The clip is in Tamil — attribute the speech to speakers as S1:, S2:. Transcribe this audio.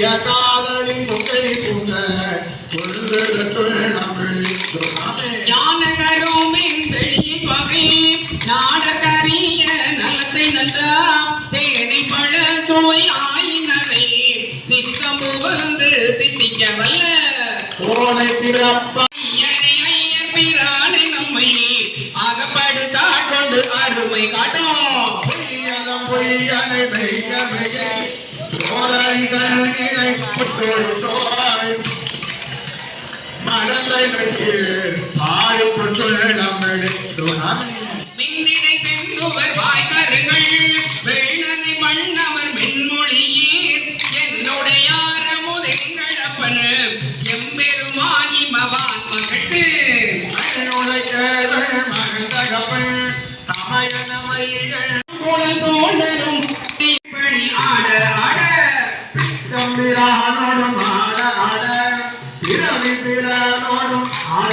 S1: கொள்ளிய காதலி முகை புன கொள்ளுடத்துள் தமிழ் ஞானகரும் பெரிய பகை நாடகரிய நலத்தை நந்தா தேடி பழ சுவை ஆயினரை சிக்க முகந்து திட்டிக்க வல்ல.
S2: கோனை பிறப்பா
S1: பிராணி நம்மை அகப்படுத்தா கொண்டு அருமை காட்டும்.
S2: பொய்யனம் பொய்யனை பெய்ய பெய்ய சோதனைகள் நினைப்பட்டோடு சோழ் மனதை நட்டு ஆளுக்கு சொல்லம் எடுத்துணை
S1: மின்னிடை தெங்குவர் வாய்கருங்கள் வேணனை மன்னவர் மென்மொழியீர் என்னுடைய முதெங்களப்பன் எம்பெருமானி மவான் மகட்டு
S2: மகனுடைய மகன் தகப்பன்
S1: ஆட ஆட.
S2: பிறவி பிறனோடும் ஆட